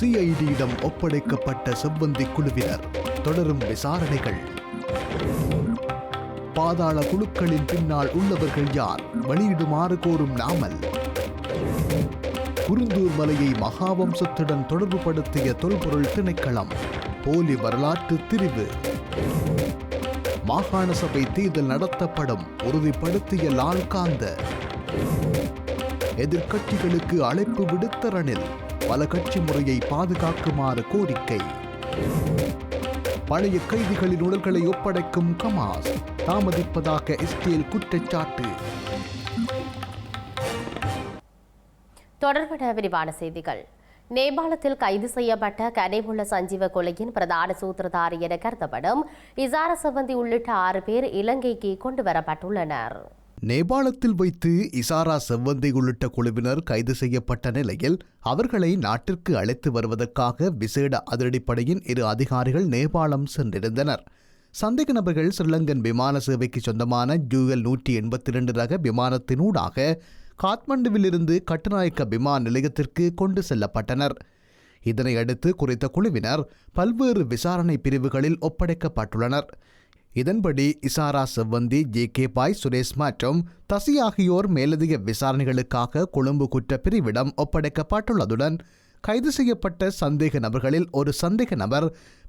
சிஐடியிடம் ஒப்படைக்கப்பட்ட செவ்வந்தி குழுவினர் தொடரும் விசாரணைகள். பாதாள குழுக்களின் பின்னால் உள்ளவர்கள் யார்? வெளியிடுமாறு கோரும் நாமல். குருந்தூர் மலையை மகாவம்சத்துடன் தொடர்புபடுத்திய தொல்பொருள் திணைக்களம் போலி வரலாற்று திரிவு மாகாண சபை தேர்தல் நடத்தப்படும் உறுதிப்படுத்திய லால் காந்த அழைப்பு விடுத்த ரணில் பல கட்சி முறையை பாதுகாக்குமாறு கோரிக்கை. பழைய கைதிகளின் உடல்களை ஒப்படைக்கும் கமாஸ் தாமதிப்பதாக இஸ்ரேல் குற்றச்சாட்டு. தொடர்பட விரிவான செய்திகள். நேபாளத்தில் கைது செய்யப்பட்ட கனைமுள்ள சஞ்சீவ கொலையின் பிரதான சூத்திரதாரி என கருதப்படும் இசார சவந்தி உள்ளிட்ட ஆறு பேர் இலங்கைக்கு கொண்டு வரப்பட்டுள்ளனர் நேபாளத்தில் வைத்து இசாரா செவ்வந்தி உள்ளிட்ட குழுவினர் கைது செய்யப்பட்ட நிலையில் அவர்களை நாட்டிற்கு அழைத்து வருவதற்காக விசேட அதிரடிப்படையின் இரு அதிகாரிகள் நேபாளம் சென்றிருந்தனர். சந்தேக நபர்கள் ஸ்ரீலங்கன் விமான சேவைக்கு சொந்தமான ஜூஎல் நூற்றி எண்பத்தி இரண்டு ரக விமானத்தினூடாக காத்மண்டுவிலிருந்து கட்டுநாயக்க விமான நிலையத்திற்கு கொண்டு செல்லப்பட்டனர். இதனையடுத்து குறித்த குழுவினர் பல்வேறு விசாரணை பிரிவுகளில் ஒப்படைக்கப்பட்டுள்ளனர். இதன்படி இசாரா செவ்வந்தி ஜே கே பாய் சுரேஷ் மற்றும் தசி ஆகியோர் மேலதிக விசாரணைகளுக்காக கொழும்பு குற்றப்பிரிவிடம் ஒப்படைக்கப்பட்டுள்ளதுடன் கைது செய்யப்பட்ட சந்தேக நபர்களில் ஒரு சந்தேக நபர்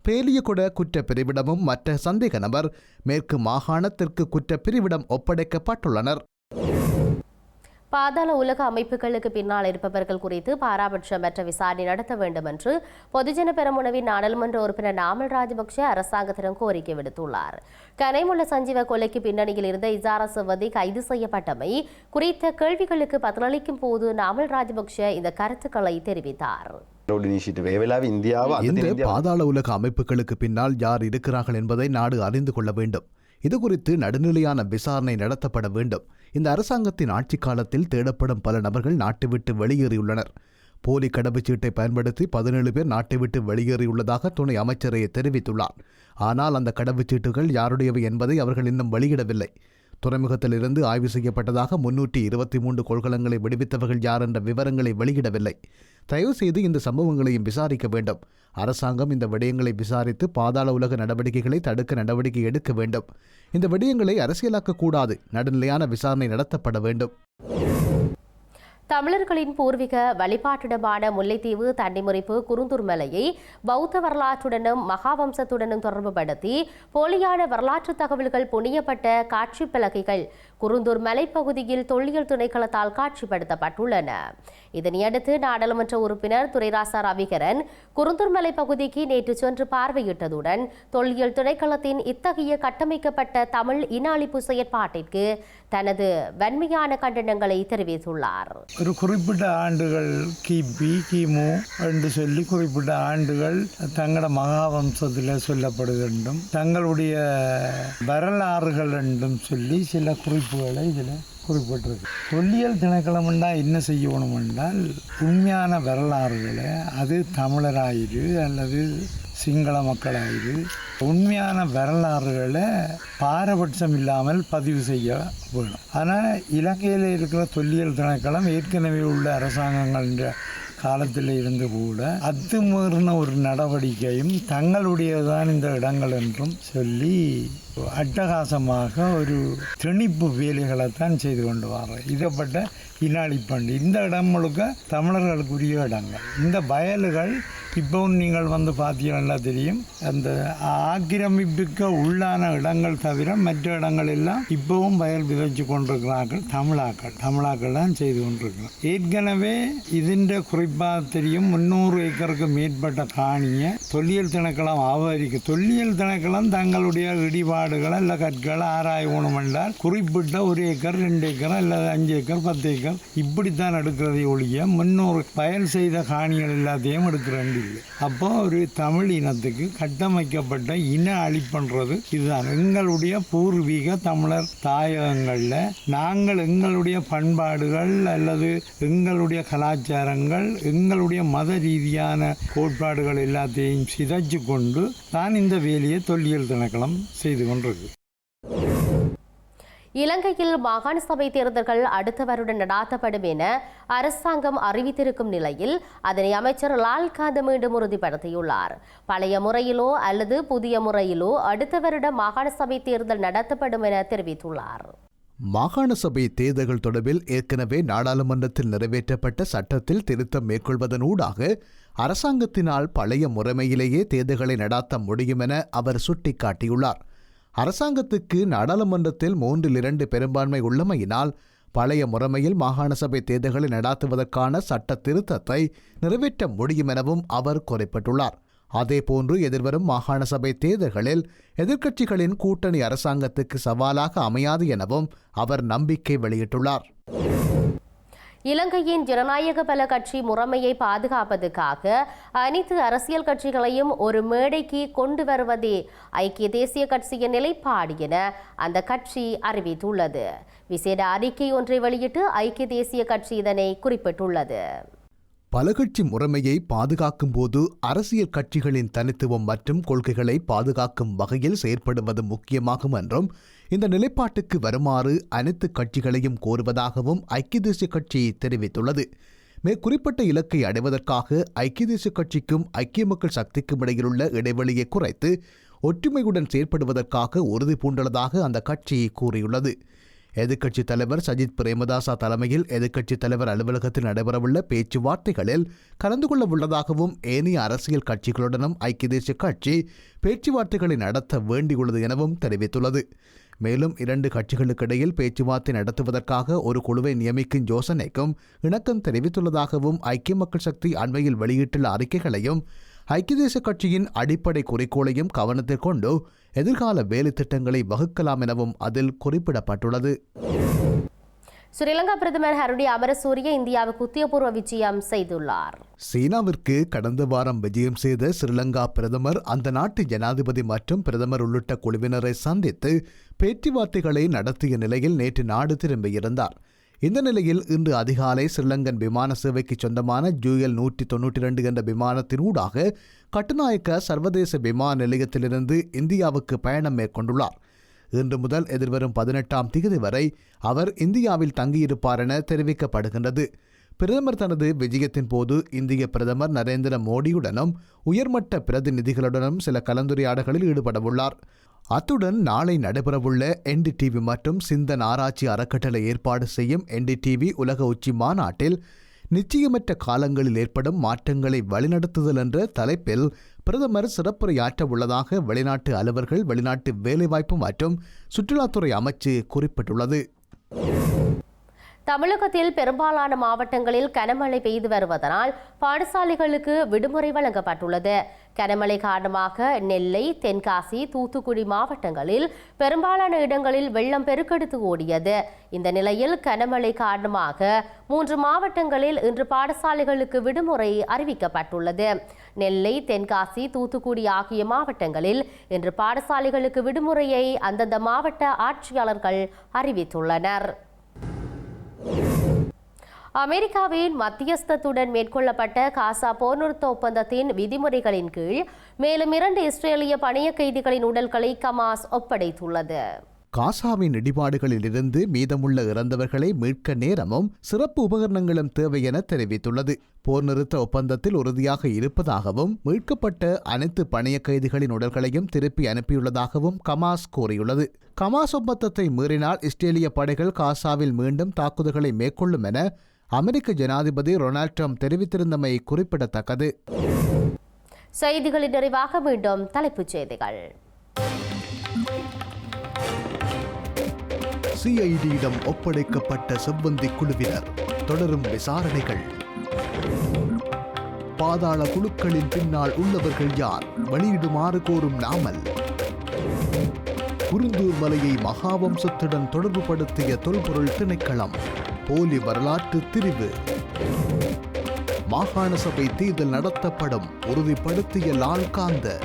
பேலியகுட குற்றப்பிரிவிடமும் மற்ற சந்தேக நபர் மேற்கு மாகாணத்திற்கு குற்றப்பிரிவிடம் ஒப்படைக்கப்பட்டுள்ளனர். பாதாள உலக அமைப்புகளுக்கு பின்னால் இருப்பவர்கள் குறித்து பாராபட்சமற்ற விசாரணை நடத்த வேண்டும் என்று பொதுஜன பெரமுனவின் நாடாளுமன்ற உறுப்பினர் நாமல் ராஜபக்ஷ அரசாங்கத்திடம் கோரிக்கை விடுத்துள்ளார். கனைமுள்ள சஞ்சீவ கொலைக்கு பின்னணியில் இருந்த இசாரா வதி கைது செய்யப்பட்டமை குறித்த கேள்விகளுக்கு பதிலளிக்கும் போது நாமல் ராஜபக்ஷ இந்த கருத்துக்களை தெரிவித்தார். இந்த பாதாள உலக அமைப்புகளுக்கு பின்னால் யார் இருக்கிறார்கள் என்பதை நாடு அறிந்து கொள்ள வேண்டும். இது குறித்து நடுநிலையான விசாரணை நடத்தப்பட வேண்டும். இந்த அரசாங்கத்தின் ஆட்சி காலத்தில் தேடப்படும் பல நபர்கள் நாட்டை விட்டு வெளியேறியுள்ளனர். போலி கடவுச்சீட்டை பயன்படுத்தி பதினேழு பேர் நாட்டை விட்டு வெளியேறியுள்ளதாக துணை அமைச்சரை தெரிவித்துள்ளார். ஆனால் அந்த கடவுச்சீட்டுகள் யாருடையவை என்பதை அவர்கள் இன்னும் வெளியிடவில்லை. துறைமுகத்திலிருந்து ஆய்வு செய்யப்பட்டதாக முன்னூற்றி இருபத்தி மூன்று கொள்கலங்களை விடுவித்தவர்கள் யார் என்ற விவரங்களை வெளியிடவில்லை. தயவு செய்து இந்த சம்பவங்களையும் விசாரிக்க வேண்டும். அரசாங்கம் இந்த விடயங்களை விசாரித்து பாதாள உலக நடவடிக்கைகளை தடுக்க நடவடிக்கை எடுக்க வேண்டும். இந்த விடயங்களை அரசியலாக்கக்கூடாது. நடுநிலையான விசாரணை நடத்தப்பட வேண்டும். தமிழர்களின் பூர்வீக வழிபாட்டிடமான முல்லைத்தீவு தண்டிமுறிப்பு குருந்தூர் மலையை பௌத்த வரலாற்றுடனும் மகாவம்சத்துடனும் தொடர்புபடுத்தி போலியான வரலாற்று தகவல்கள் புனியப்பட்ட காட்சி பலகைகள் குருந்தூர் மலைப்பகுதியில் தொல்லியல் துணைக்களத்தால் காட்சிப்படுத்தப்பட்டுள்ளன. இதனையடுத்து நாடாளுமன்ற உறுப்பினர் துரைராசா ரவிகரன் குருந்தூர் மலை பகுதிக்கு நேற்று சென்று பார்வையிட்டதுடன் தொல்லியல் துணைக்களத்தின் இத்தகைய கட்டமைக்கப்பட்ட தமிழ் இன அழிப்பு செயற்பாட்டிற்கு தனது வன்மையான கண்டனங்களை தெரிவித்துள்ளார். ஒரு குறிப்பிட்ட ஆண்டுகள் கிபி கிமு என்று சொல்லி குறிப்பிட்ட ஆண்டுகள் தங்களோட மகாவம்சத்தில் சொல்லப்படுகின்றும். தங்களுடைய வரலாறுகள் என்றும் சொல்லி சில குறிப்புகளை இதில் குறிப்பிட்டிருக்கு. தொல்லியல் திணைக்களம்னா என்ன செய்யணும் என்றால் உண்மையான வரலாறுகளை அது தமிழராயிரு அல்லது சிங்கள மக்களாயிரு. உண்மையான வரலாறுகளை பாரபட்சம் இல்லாமல் பதிவு செய்ய வேணும். ஆனால் இலங்கையில் இருக்கிற தொல்லியல் திணைக்களம் ஏற்கனவே உள்ள அரசாங்கங்கள் காலத்தில் இருந்து கூட அத்துமீறின ஒரு நடவடிக்கையும் தங்களுடையதான் இந்த இடங்கள் என்றும் சொல்லி அட்டகாசமாக ஒரு திணிப்பு வேலைகளை தான் செய்து கொண்டு வர இதப்பட்ட இனாளிப்பண்டு. இந்த இடம் முழுக்க தமிழர்களுக்குரிய இடங்கள். இந்த வயல்கள் இப்போவும் நீங்கள் வந்து பார்த்தீங்கன்னா தெரியும். அந்த ஆக்கிரமிப்புக்கு உள்ளான இடங்கள் தவிர மற்ற இடங்கள் எல்லாம் இப்போவும் வயல் விதைச்சு கொண்டிருக்கிறார்கள். தமிழாக்கள். தமிழாக்கள் தான் செய்து கொண்டிருக்கிறோம் ஏற்கனவே இதன் குறிப்பாக தெரியும். முந்நூறு ஏக்கருக்கு மேற்பட்ட காணியை தொல்லியல் திணைக்களம் ஆவரிக்கு தொல்லியல் திணைக்களம் தங்களுடைய இடிபாடுகளை இல்லை கற்களை ஆராயணும் என்றால் குறிப்பிட்ட ஒரு ஏக்கர் ரெண்டு ஏக்கர் அல்லது அஞ்சு ஏக்கர் பத்து ஏக்கர் இப்படித்தான் எடுக்கிறதை ஒழிய முன்னூறு பயல் செய்த காணிகள் எல்லாத்தையும் எடுக்கிறேன். இல்லை அப்போ ஒரு தமிழ் இனத்துக்கு கட்டமைக்கப்பட்ட இன அழிப்புன்றது இதுதான். எங்களுடைய பூர்வீக தமிழர் தாயகங்களில் நாங்கள் எங்களுடைய பண்பாடுகள் அல்லது எங்களுடைய கலாச்சாரங்கள் எங்களுடைய மத ரீதியான கோட்பாடுகள் எல்லாத்தையும் சிதைச்சு கொண்டு தான் இந்த வேலையை தொல்லியல் திணைக்களம் செய்து கொண்டிருக்கு. இலங்கையில் மாகாண சபை தேர்தல்கள் அடுத்த வருடம் நடாத்தப்படும் என அரசாங்கம் அறிவித்திருக்கும் நிலையில் அதனை அமைச்சர் லால்காந்த் மீண்டும் உறுதிப்படுத்தியுள்ளார். பழைய முறையிலோ அல்லது புதிய முறையிலோ அடுத்த வருடம் மாகாண சபை தேர்தல் நடத்தப்படும் என தெரிவித்துள்ளார். மாகாண சபை தேர்தல்கள் தொடர்பில் ஏற்கனவே நாடாளுமன்றத்தில் நிறைவேற்றப்பட்ட சட்டத்தில் திருத்தம் மேற்கொள்வதனூடாக அரசாங்கத்தினால் பழைய முறைமையிலேயே தேர்தல்களை நடாத்த முடியும் என அவர் சுட்டிக்காட்டியுள்ளார். அரசாங்கத்துக்கு நாடாளுமன்றத்தில் மூன்றில் இரண்டு பெரும்பான்மை உள்ளமையினால் பழைய முறைமையில் மாகாண சபை தேர்தல்களை நடாத்துவதற்கான சட்ட திருத்தத்தை நிறைவேற்ற முடியும் எனவும் அவர் குறிப்பிட்டுள்ளார். அதேபோன்று எதிர்வரும் மாகாண சபை தேர்தல்களில் எதிர்க்கட்சிகளின் கூட்டணி அரசாங்கத்துக்கு சவாலாக அமையாது எனவும் அவர் நம்பிக்கை வெளியிட்டுள்ளார். இலங்கையின் ஜனநாயக பல கட்சி முறைமையை பாதுகாப்பதற்காக அனைத்து அரசியல் கட்சிகளையும் ஒரு மேடைக்கு கொண்டு வருவதே ஐக்கிய தேசிய கட்சியின் நிலைப்பாடு என அந்த கட்சி அறிவித்துள்ளது. விசேட அறிக்கை ஒன்றை வெளியிட்டு ஐக்கிய தேசிய கட்சி இதனை குறிப்பிட்டுள்ளது. பல கட்சி முறைமையை பாதுகாக்கும் போது அரசியல் கட்சிகளின் தனித்துவம் மற்றும் கொள்கைகளை பாதுகாக்கும் வகையில் செயற்படுவது முக்கியமாகும் என்றும் இந்த நிலைப்பாட்டுக்கு வருமாறு அனைத்து கட்சிகளையும் கோருவதாகவும் ஐக்கிய தேசிய கட்சி தெரிவித்துள்ளது. மேற்குறிப்பிட்ட இலக்கை அடைவதற்காக ஐக்கிய தேசிய கட்சிக்கும் ஐக்கிய மக்கள் சக்திக்கும் இடையிலுள்ள இடைவெளியை குறைத்து ஒற்றுமையுடன் செயற்படுவதற்காக உறுதி பூண்டுள்ளதாக அந்த கட்சி கூறியுள்ளது. எதிர்க்கட்சித் தலைவர் சஜித் பிரேமதாசா தலைமையில் எதிர்க்கட்சித் தலைவர் அலுவலகத்தில் நடைபெறவுள்ள பேச்சுவார்த்தைகளில் கலந்து கொள்ள உள்ளதாகவும் ஏனைய அரசியல் கட்சிகளுடனும் ஐக்கிய தேசிய கட்சி பேச்சுவார்த்தைகளை நடத்த வேண்டியுள்ளது எனவும் தெரிவித்துள்ளது. மேலும் இரண்டு கட்சிகளுக்கிடையில் பேச்சுவார்த்தை நடத்துவதற்காக ஒரு குழுவை நியமிக்கும் யோசனைக்கும் இணக்கம் தெரிவித்துள்ளதாகவும் ஐக்கிய மக்கள் சக்தி அண்மையில் வெளியிட்டுள்ள அறிக்கைகளையும் ஐக்கிய தேச கட்சியின் அடிப்படை குறிக்கோளையும் கவனத்தில் கொண்டு எதிர்கால வேலை திட்டங்களை வகுக்கலாம் எனவும் அதில் குறிப்பிடப்பட்டுள்ளது. ஸ்ரீலங்கா பிரதமர் ஹருடி அமரசூரிய இந்தியாவுக்கு உத்தியபூர்வ விஜயம் செய்துள்ளார். சீனாவிற்கு கடந்த வாரம் விஜயம் செய்த ஸ்ரீலங்கா பிரதமர் அந்த நாட்டு ஜனாதிபதி மற்றும் பிரதமர் உள்ளிட்ட குழுவினரை சந்தித்து பேச்சுவார்த்தைகளை நடத்திய நிலையில் நேற்று நாடு திரும்பியிருந்தார் இந்த நிலையில் இன்று அதிகாலை ஸ்ரீலங்கன் விமான சேவைக்கு சொந்தமான ஜூஎல் நூற்றி தொன்னூற்றி ரெண்டு என்ற விமானத்தினூடாக கட்டுநாயக்க சர்வதேச விமான நிலையத்திலிருந்து இந்தியாவுக்கு பயணம் மேற்கொண்டுள்ளார். இன்று முதல் எதிர்வரும் பதினெட்டாம் தேதி வரை அவர் இந்தியாவில் தங்கியிருப்பார் என தெரிவிக்கப்படுகின்றது. பிரதமர் தனது விஜயத்தின் போது இந்திய பிரதமர் நரேந்திர மோடியுடனும் உயர்மட்ட பிரதிநிதிகளுடனும் சில கலந்துரையாடல்களில் ஈடுபடவுள்ளார். அத்துடன் நாளை நடைபெறவுள்ள என்டிடிவி மற்றும் சிந்தன் ஆராய்ச்சி அறக்கட்டளை ஏற்பாடு செய்யும் என்டிடிவி உலக உச்சி மாநாட்டில் நிச்சயமற்ற காலங்களில் ஏற்படும் மாற்றங்களை வழிநடத்துதல் என்ற தலைப்பில் பிரதமர் சிறப்புரையாற்ற உள்ளதாக வெளிநாட்டு அலுவலர்கள் வெளிநாட்டு வேலைவாய்ப்பு மற்றும் சுற்றுலாத்துறை அமைச்சு குறிப்பிட்டுள்ளது. தமிழகத்தில் பெரும்பாலான மாவட்டங்களில் கனமழை பெய்து வருவதனால் பாடசாலைகளுக்கு விடுமுறை வழங்கப்பட்டுள்ளது. கனமழை காரணமாக நெல்லை தென்காசி தூத்துக்குடி மாவட்டங்களில் பெரும்பாலான இடங்களில் வெள்ளம் பெருக்கெடுத்து ஓடியது. இந்த நிலையில் கனமழை காரணமாக மூன்று மாவட்டங்களில் இன்று பாடசாலைகளுக்கு விடுமுறை அறிவிக்கப்பட்டுள்ளது. நெல்லை தென்காசி தூத்துக்குடி ஆகிய மாவட்டங்களில் இன்று பாடசாலைகளுக்கு விடுமுறையை அந்தந்த மாவட்ட ஆட்சியாளர்கள் அறிவித்துள்ளனர். அமெரிக்காவின் மத்தியஸ்தத்துடன் மேற்கொள்ளப்பட்ட காசா போர் நிறுத்த ஒப்பந்தத்தின் விதிமுறைகளின் கீழ் மேலும் இரண்டு இஸ்ரேலிய பணிய கைதிகளின் உடல்களை கமாஸ் ஒப்படைத்துள்ளது. காசாவின் இடிபாடுகளில் இருந்து மீதமுள்ள இறந்தவர்களை மீட்க நேரமும் சிறப்பு உபகரணங்களும் தேவை என தெரிவித்துள்ளது. போர் நிறுத்த ஒப்பந்தத்தில் உறுதியாக இருப்பதாகவும் மீட்கப்பட்ட அனைத்து பணைய கைதிகளின் உடல்களையும் திருப்பி அனுப்பியுள்ளதாகவும் கமாஸ் கூறியுள்ளது. கமாஸ் ஒப்பந்தத்தை மீறினால் இஸ்ரேலிய படைகள் காசாவில் மீண்டும் தாக்குதல்களை மேற்கொள்ளும் என அமெரிக்க ஜனாதிபதி டொனால்ட் ட்ரம்ப் தெரிவித்திருந்தமை குறிப்பிடத்தக்கது. செய்திகளின் நிறைவாக மீண்டும் தலைப்புச் செய்திகள். சிஐடியிடம் ஒப்படைக்கப்பட்ட செவ்வந்தி குழுவினர் தொடரும் விசாரணைகள். பாதாள குழுக்களின் பின்னால் உள்ளவர்கள் யார்? வெளியிடுமாறு கோரும் நாமல். குருந்தூர் மலையை மகாவம்சத்துடன் தொடர்புபடுத்திய தொல்பொருள் திணைக்களம் போலி வரலாற்று திரிவு மாகாண சபை தேர்தல் நடத்தப்படும் உறுதிப்படுத்திய லால்காந்த.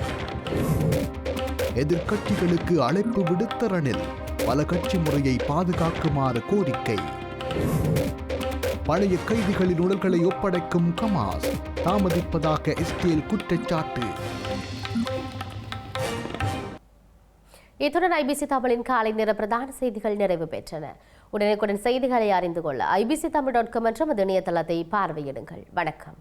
எதிர்க்கட்சிகளுக்கு அழைப்பு விடுத்த ரணில் பல கட்சி முறையை பாதுகாக்குமாறு கோரிக்கை. பழைய கைதிகளின் உடல்களை ஒப்படைக்கும் கமாஸ் தாமதிப்பதாக இஸ்ரேல் குற்றச்சாட்டு. இத்துடன் ஐபிசி தமிழின் காலை நேர பிரதான செய்திகள் நிறைவு பெற்றன. உடனுக்குடன் செய்திகளை அறிந்து கொள்ள ஐபிசி தமிழ் டாட் காம் என்ற இணையதளத்தை பார்வையிடுங்கள். வணக்கம்.